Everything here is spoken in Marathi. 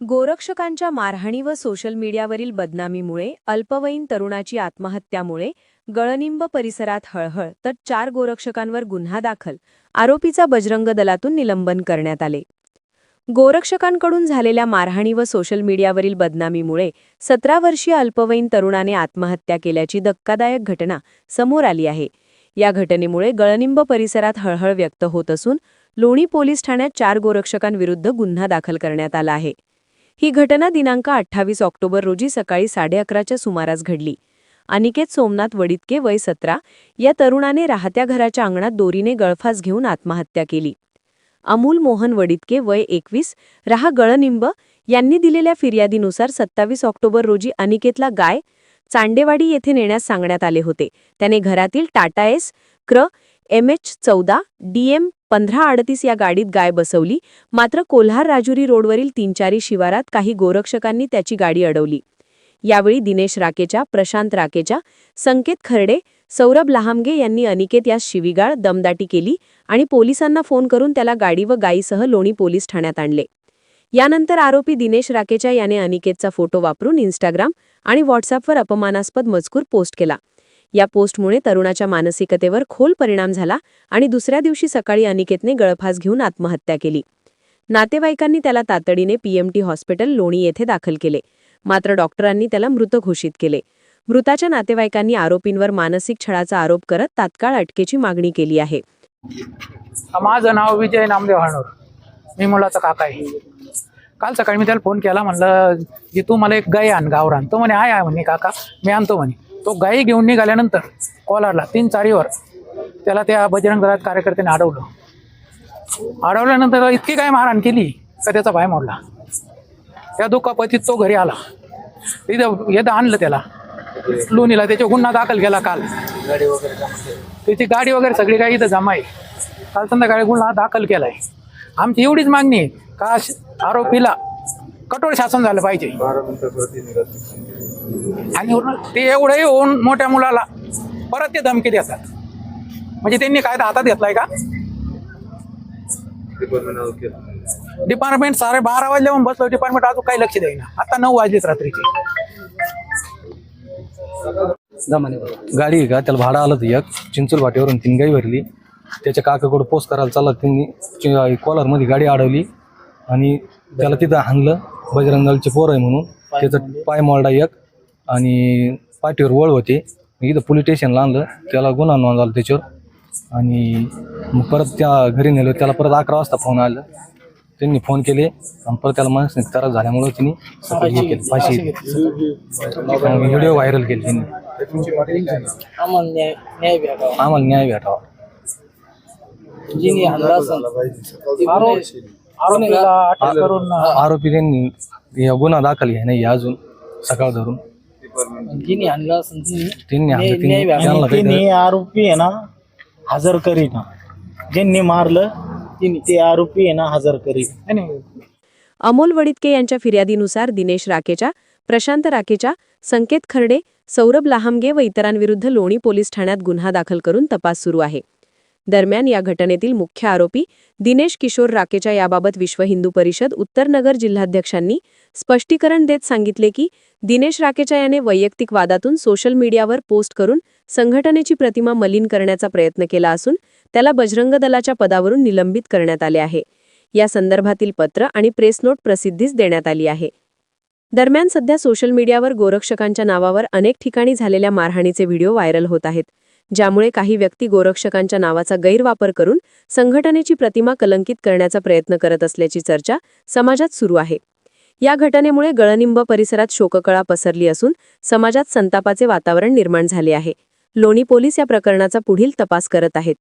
गोरक्षकांच्या मारहाणी व सोशल मीडियावरील बदनामीमुळे अल्पवयीन तरुणाची आत्महत्यामुळे गळनिंब परिसरात हळहळ तर चार गोरक्षकांवर गुन्हा दाखल आरोपीचा बजरंग दलातून निलंबन करण्यात आले. गोरक्षकांकडून झालेल्या मारहाणी व सोशल मीडियावरील बदनामीमुळे सतरा वर्षीय अल्पवयीन तरुणाने आत्महत्या केल्याची धक्कादायक घटना समोर आली आहे. या घटनेमुळे गळनिंब परिसरात हळहळ व्यक्त होत असून लोणी पोलीस ठाण्यात चार गोरक्षकांविरुद्ध गुन्हा दाखल करण्यात आला आहे. ही घटना दिनांक अठ्ठावीस ऑक्टोबर रोजी सकाळी साडे अकराच्या सुमारास घडली. अनिकेत सोमनाथ वडितके वय सतरा या तरुणाने राहत्या घराच्या अंगणात दोरीने गळफास घेऊन आत्महत्या केली. अमूल मोहन वडितके वय एकवीस राहा गळनिंब यांनी दिलेल्या फिर्यादीनुसार सत्तावीस ऑक्टोबर रोजी अनिकेतला गाय चांडेवाडी येथे नेण्यास सांगण्यात आले होते. त्याने घरातील टाटा एस क्र एम एच चौदा डीएम पंधरा अडतीस या गाडीत गाय बसवली. मात्र कोल्हार राजुरी रोडवरील तीनचारी शिवारात काही गोरक्षकांनी त्याची गाडी अडवली. यावेळी दिनेश राकेच्या प्रशांत राकेच्या संकेत खर्डे सौरभ लहामगे यांनी अनिकेत यास शिवीगाळ दमदाटी केली आणि पोलिसांना फोन करून त्याला गाडी व गायीसह लोणी पोलीस ठाण्यात आणले. यानंतर आरोपी दिनेश राकेच्या याने अनिकेतचा फोटो वापरून इंस्टाग्राम आणि व्हॉट्सअपवर अपमानास्पद मजकूर पोस्ट केला. या पोस्टमुळे तरुणाच्या मानसिकतेवर खोल परिणाम झाला आणि दुसऱ्या दिवशी सकाळी अनिकेतने गळफास घेऊन आत्महत्या केली. नातेवाईकांनी त्याला तातडीने पीएमटी हॉस्पिटल लोणी येथे दाखल केले. मात्र डॉक्टरांनी त्याला मृत घोषित केले. मृताच्या नातेवाईकांनी आरोपींवर मानसिक छळाचा आरोप करत तात्काळ अटकेची मागणी केली आहे. माझं नाव विजय नामदेव हाणूर. मी मुलाचा काका आहे. काल सकाळी मी त्याला फोन केला म्हणलं की तू मला एक गाय आण गावरान. तो म्हणे आहे आहे म्हणे काका. मी आणतो म्हणे. तो गाई घेऊन निघाल्यानंतर कोलारला तीन चारीवर त्याला त्या बजरंग दलात कार्यकर्त्याने अडवलं. अडवल्यानंतर इतकी काय मारहाण केली का त्याचा पाय मोडला. त्या दुखापतीत तो घरी आला. तिथं येतं आणलं त्याला. लोणीला त्याच्या गुन्हा दाखल केला काल. त्याची गाडी वगैरे सगळी काही इथं जमा आहे काल संध्याकाळी गुन्हा दाखल केलाय. आमची एवढीच मागणी आहे. का श- आरोपीला कठोर शासन झालं पाहिजे. आणि ते एवढंही होऊन मोठ्या मुलाला परत ते धमकी देतात. म्हणजे त्यांनी कायदा हातात घेतलाय का? डिपार्टमेंट सारे बारा वाजल्याहून बसलो डिपार्टमेंट अजून काही लक्ष देईना. आता नऊ वाजलेत रात्रीचे. गाडी का? त्याला भाडं आलं होतं एक. चिंचोल भाटीवरून तीन गाई भरली. त्याच्या काकाकडं पोस्ट करायला चालला. त्यांनी कोलारमध्ये गाडी अडवली. आणि त्याला तिथं हाणलं. बजरंगालचे पोर आहे म्हणून. त्याचं पाय मोडला एक. आणि पाठीवर वळ होते. इथं पोलीस स्टेशनला आणलं. त्याला गुन्हा नोंदवला त्याच्यावर. आणि मग परत त्या घरी नेलं. त्याला परत अकरा वाजता फोन आला. त्यांनी फोन केले. आणि परत त्याला मानसिक त्रास झाल्यामुळे त्यांनी सकाळी हे केलं, फाशी. व्हिडिओ व्हायरल केले त्यांनी. आम्हाला न्याय न्याय भेटावा. आम्हाला न्याय भेटावा. जिने हल्ला असेल आरोपीला अटक करून आरोपी त्यांनी गुन्हा दाखल घ्या नाही अजून सकाळ धरून. असेल तिने त्यांनी आणलं, न्याय त्यांनी. त्यांना आरोपी आहे ना हजर करीना ज्यांनी मारलं ते आरोपी आहे ना हजर करीत नाही, नाही. अमोल वडितके यांच्या फिर्यादीनुसार दिनेश राकेच्या प्रशांत राकेच्या संकेत खर्डे सौरभ लहामगे व इतरांविरुद्ध लोणी पोलीस ठाण्यात गुन्हा दाखल करून तपास सुरू आहे. दरम्यान या घटनेतील मुख्य आरोपी दिनेश किशोर राकेच्या याबाबत विश्व हिंदू परिषद उत्तरनगर जिल्हाध्यक्षांनी स्पष्टीकरण देत सांगितले की दिनेश राकेच्या याने वैयक्तिक वादातून सोशल मीडियावर पोस्ट करून संघटनेची प्रतिमा मलिन करण्याचा प्रयत्न केला असून त्याला बजरंग दलाच्या पदावरून निलंबित करण्यात आले आहे. या संदर्भातील पत्र आणि प्रेस नोट प्रसिद्धीस देण्यात आली आहे. दरम्यान सध्या सोशल मीडियावर गोरक्षकांच्या नावावर अनेक ठिकाणी झालेल्या मारहाणीचे व्हिडिओ व्हायरल होत आहेत. ज्यामुळे काही व्यक्ती गोरक्षकांच्या नावाचा गैरवापर करून संघटनेची प्रतिमा कलंकित करण्याचा प्रयत्न करत असल्याची चर्चा समाजात सुरू आहे. या घटनेमुळे गळनिंब परिसरात शोककळा पसरली असून समाजात संतापाचे वातावरण निर्माण झाले आहे. लोणी पोलीस या प्रकरणाचा पुढील तपास करत आहेत.